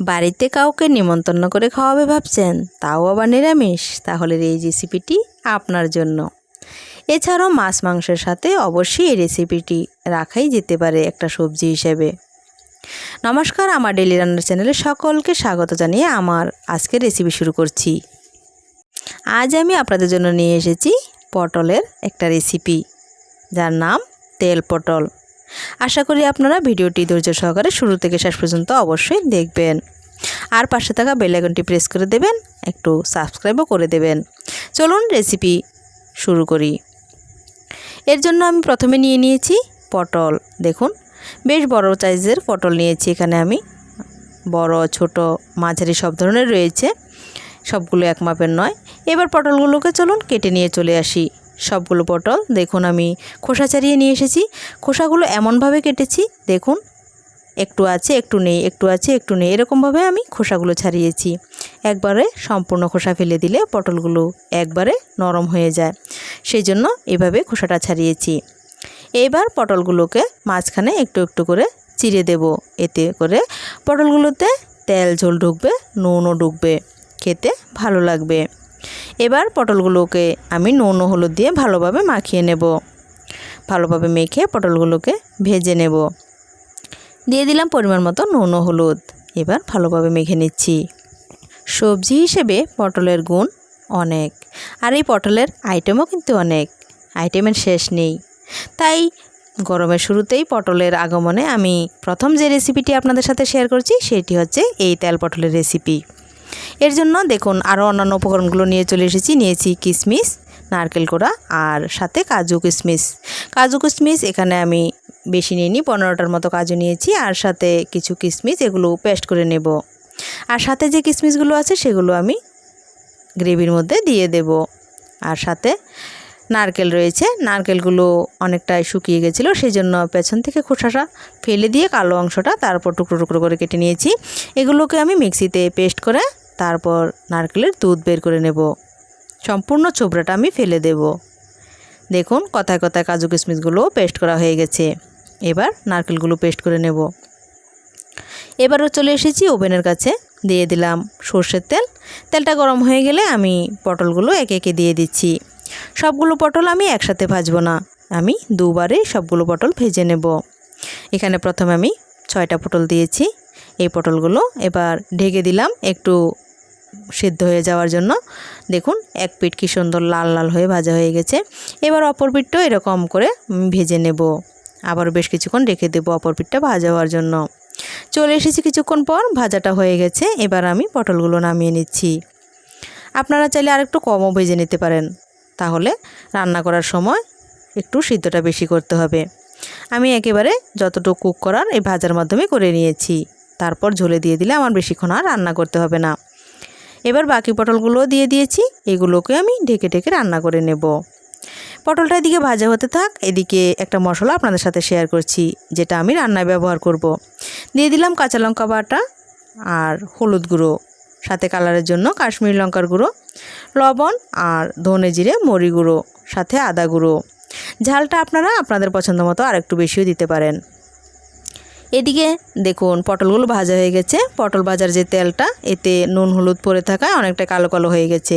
বাড়িতে কাউকে নিমন্ত্রণ করে খাওয়াবে ভাবছেন, তাও আবার নিরামিষ, তাহলে এই রেসিপিটি আপনার জন্য। এছাড়াও মাছ মাংসের সাথে অবশ্যই এই রেসিপিটি রাখাই যেতে পারে একটা সবজি হিসেবে। নমস্কার, আমার ডেলি রান্নার চ্যানেলে সকলকে স্বাগত জানিয়ে আমার আজকে রেসিপি শুরু করছি। আজ আমি আপনাদের জন্য নিয়ে এসেছি পটলের একটা রেসিপি যার নাম তেল পটল। আশা করি আপনারা ভিডিওটি ধৈর্য সহকারে শুরু থেকে শেষ পর্যন্ত অবশ্যই দেখবেন। আর পাশে থাকা বেলাইকনটি প্রেস করে দেবেন, একটু সাবস্ক্রাইবও করে দেবেন। চলুন রেসিপি শুরু করি। এর জন্য আমি প্রথমে নিয়ে নিয়েছি পটল। দেখুন, বেশ বড় সাইজের পটল নিয়েছি এখানে আমি। বড়, ছোট, মাঝারি সব ধরনের রয়েছে। সবগুলো এক মাপের নয়। এবার পটলগুলোকে চলুন কেটে নিয়ে চলে আসি। সবগুলো পটল। দেখুন আমি খোসা ছাড়িয়ে নিয়ে এসেছি। খোসাগুলো এমনভাবে কেটেছি, দেখুন, একটু আছে, একটু নেই, একটু আছে, একটু নেই, এরকমভাবে আমি খোসাগুলো ছাড়িয়েছি। একবারে সম্পূর্ণ খোসা ফেলে দিলে পটলগুলো একবারে নরম হয়ে যায়। সেই জন্য এভাবে খোসাটা ছাড়িয়েছি। এবার পটলগুলোকে মাঝখানে একটু একটু করে চিড়ে দেব। এতে করে পটলগুলোতে তেল, ঝোল ঢুকবে, নুনও ঢুকবে। খেতে ভালো লাগবে। এবার পটলগুলোকে আমি নুন হলুদ দিয়ে ভালোভাবে মাখিয়ে নেব। ভালোভাবে মেখে পটলগুলোকে ভেজে নেব। দিয়ে দিলাম পরিমাণ মতো নুন হলুদ। এবার ভালোভাবে মেখে নিচ্ছি। সবজি হিসেবে পটলের গুণ অনেক। আর এই পটলের আইটেমও কিন্তু অনেক। আইটেমের শেষ নেই। তাই গরমের শুরুতেই পটলের আগমনে আমি প্রথম যে রেসিপিটি আপনাদের সাথে শেয়ার করছি, সেটি হচ্ছে এই তেল পটলের রেসিপি এর জন্য দেখুন আরও অন্যান্য উপকরণগুলো নিয়ে চলে এসেছি। নিয়েছি কিশমিশ নারকেল কোড়া আর সাথে কাজু কিশমিশ কাজু কিশমিশ এখানে আমি বেশি নিই পনেরোটার মতো কাজু নিয়েছি আর সাথে কিছু কিশমিশ এগুলো পেস্ট করে নেব। আর সাথে যে কিশমিশগুলো আছে সেগুলো আমি গ্রেভির মধ্যে দিয়ে দেব। আর সাথে নারকেল রয়েছে। নারকেলগুলো অনেকটাই শুকিয়ে গেছিল সেই জন্য পেছন থেকে খোসাটা ফেলে দিয়ে কালো অংশটা তারপর টুকরো টুকরো করে কেটে নিয়েছি। এগুলোকে আমি মিক্সিতে পেস্ট করে তারপর নারকেলের দুধ বের করে নেব। সম্পূর্ণ ছোবড়াটা আমি ফেলে দেব। দেখুন, কথায় কথায় কাজু কিশমিশগুলো পেস্ট করা হয়ে গেছে। এবার নারকেলগুলো পেস্ট করে নেব। এবারও চলে এসেছি ওভেনের কাছে। দিয়ে দিলাম সর্ষের তেল। তেলটা গরম হয়ে গেলে আমি পটলগুলো একে একে দিয়ে দিচ্ছি। সবগুলো পটল আমি একসাথে ভাজবো না। আমি দুবারে সবগুলো পটল ভেজে নেব। এখানে প্রথমে আমি ছয়টা পটল দিয়েছি। এই পটলগুলো এবার ঢেকে দিলাম একটু সিদ্ধ হয়ে যাওয়ার জন্য। দেখুন, এক পিঠ কি সুন্দর লাল লাল হয়ে ভাজা হয়ে গেছে। এবার অপর পিঠটাও এরকম করে ভেজে নেব। আবার বেশ কিছুক্ষণ রেখে দেবো অপর পিঠটা ভাজা হওয়ার জন্য। চলে এসেছি কিছুক্ষণ পর, ভাজাটা হয়ে গেছে। এবার আমি পটলগুলো নামিয়ে নিচ্ছি। আপনারা চাইলে আরেকটু কমও ভেজে নিতে পারেন। তাহলে রান্না করার সময় একটু সিদ্ধটা বেশি করতে হবে। আমি একেবারে যতটুকু কুক করার এই ভাজার মাধ্যমে করে নিয়েছি। তারপর ঝোলে দিয়ে দিলে আমার বেশিক্ষণ আর রান্না করতে হবে না। এবার বাকি পটলগুলোও দিয়ে দিয়েছি, এগুলোকে আমি ঢেকে ঢেকে রান্না করে নেব। পটলটা এদিকে ভাজা হতে থাক, এদিকে একটা মশলা আপনাদের সাথে শেয়ার করছি, যেটা আমি রান্নায় ব্যবহার করব। দিয়ে দিলাম কাঁচা লঙ্কা বাটা আর হলুদ গুঁড়ো। সাথে কালারের জন্য কাশ্মীরি লঙ্কার গুঁড়ো, লবণ আর ধনে জিরে মরি গুঁড়ো, সাথে আদা গুঁড়ো। ঝালটা আপনারা আপনাদের পছন্দ মতো আর একটু বেশিও দিতে পারেন। এদিকে দেখুন, পটলগুলো ভাজা হয়ে গেছে। পটল ভাজার যে তেলটা, এতে নুন, হলুদ পরে থাকায় অনেকটা কালো কালো হয়ে গেছে।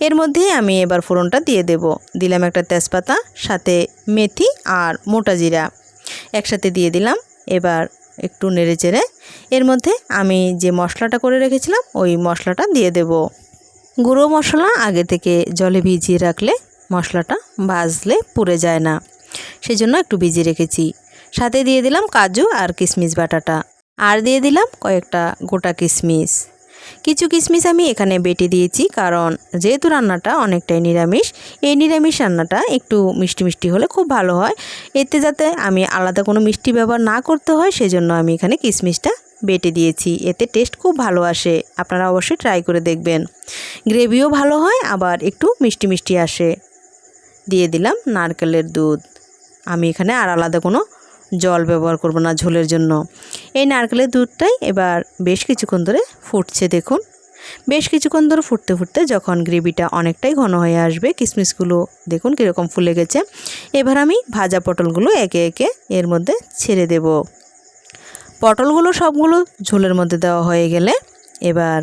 এর মধ্যে আমি এবার ফোড়নটা দিয়ে দেব। দিলাম একটা তেজপাতা, সাথে মেথি আর মোটা জিরা। একসাথে দিয়ে দিলাম। এবার একটু নেড়ে চেড়ে। এর মধ্যে আমি যে মশলাটা করে রেখেছিলাম, ওই মশলাটা দিয়ে দেব। গুঁড়ো মশলা আগে থেকে জলে ভিজিয়ে রাখলে মশলাটা ভাজলে পুড়ে যায় না। সেই জন্য একটু ভিজিয়ে রেখেছি। সাথে দিয়ে দিলাম কাজু আর কিশমিশ বাটাটা। আর দিয়ে দিলাম কয়েকটা গোটা কিশমিশ কিছু কিশমিশ আমি এখানে বেটে দিয়েছি, কারণ যেহেতু রান্নাটা অনেকটাই নিরামিষ, এই নিরামিষ রান্নাটা একটু মিষ্টি মিষ্টি হলে খুব ভালো হয়। এতে যাতে আমি আলাদা কোনো মিষ্টি ব্যবহার না করতে হয়, সেজন্য আমি এখানে কিশমিশটা বেটে দিয়েছি। এতে টেস্ট খুব ভালো আসে, আপনারা অবশ্যই ট্রাই করে দেখবেন। গ্রেভিও ভালো হয়, আবার একটু মিষ্টি মিষ্টি আসে। দিয়ে দিলাম নারকেলের দুধ। আমি এখানে আর আলাদা কোনো জল ব্যবহার করব না ঝোলের জন্য। এই নারকেলের দুধটাই এবার বেশ কিছুক্ষণ ধরে ফুটছে, দেখুন। বেশ কিছুক্ষণ ধরে ফুটতে ফুটতে যখন গ্রেভিটা অনেকটাই ঘন হয়ে আসবে কিশমিশগুলো দেখুন কীরকম ফুলে গেছে। এবার আমি ভাজা পটলগুলো একে একে এর মধ্যে ছেড়ে দেব। পটলগুলো সবগুলো ঝোলের মধ্যে দেওয়া হয়ে গেলে এবার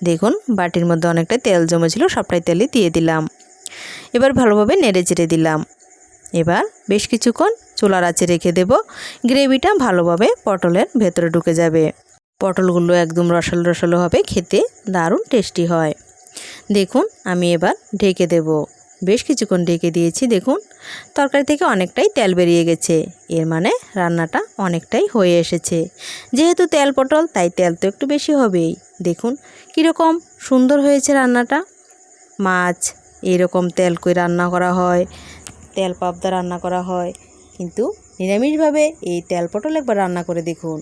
দেখুন বাটির মধ্যে অনেকটা তেল জমেছিল, সবটাই তেলই দিয়ে দিলাম। এবার ভালোভাবে নেড়ে চেড়ে দিলাম। এবার বেশ কিছুক্ষণ চুলার আঁচে রেখে দেব। গ্রেভিটা ভালোভাবে পটলের ভেতরে ঢুকে যাবে। পটলগুলো একদম রসালো রসালো হবে, খেতে দারুণ টেস্টি হয়। দেখুন, আমি এবার ঢেকে দেব। বেশ কিছুক্ষণ ঢেকে দিয়েছি, দেখুন। তরকারি থেকে অনেকটাই তেল বেরিয়ে গেছে। এর মানে রান্নাটা অনেকটাই হয়ে এসেছে। যেহেতু তেল পটল, তাই তেল তো একটু বেশি হবেই। দেখুন, কীরকম সুন্দর হয়েছে রান্নাটা। মাছ, এরকম তেল করে রান্না করা হয়, তেল পাবদা রান্না করা হয়। কিন্তু নিরামিষভাবে এই তেল পটল একবার রান্না করে দেখুন।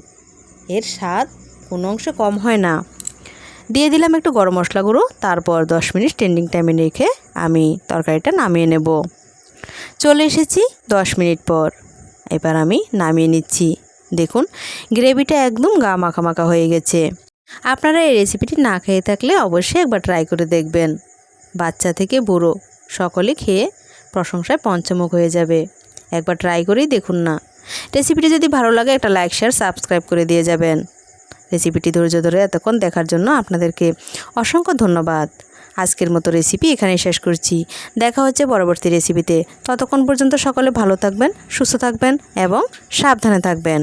এর স্বাদ কোনো অংশে কম হয় না। দিয়ে দিলাম একটু গরম মশলা গুঁড়ো, তারপর দশ মিনিট স্ট্যান্ডিং টাইমে রেখে আমি তরকারিটা নামিয়ে নেব। চলে এসেছি দশ মিনিট পর। এবার আমি নামিয়ে নিচ্ছি। দেখুন, গ্রেভিটা একদম গা মাখা হয়ে গেছে। আপনারা এই রেসিপিটি না খেয়ে থাকলে অবশ্যই একবার ট্রাই করে দেখবেন। বাচ্চা থেকে বুড়ো, সকলে খেয়ে প্রশংসায় পঞ্চমুখ হয়ে যাবে। একবার ট্রাই করেই দেখুন না। রেসিপিটি যদি ভালো লাগে, একটা লাইক শেয়ার সাবস্ক্রাইব করে দিয়ে যাবেন। রেসিপিটি ধৈর্য ধরে এতক্ষণ দেখার জন্য আপনাদেরকে অসংখ্য ধন্যবাদ। আজকের মতো রেসিপি এখানেই শেষ করছি। দেখা হচ্ছে পরবর্তী রেসিপিতে ততক্ষণ পর্যন্ত সকলে ভালো থাকবেন, সুস্থ থাকবেন এবং সাবধানে থাকবেন।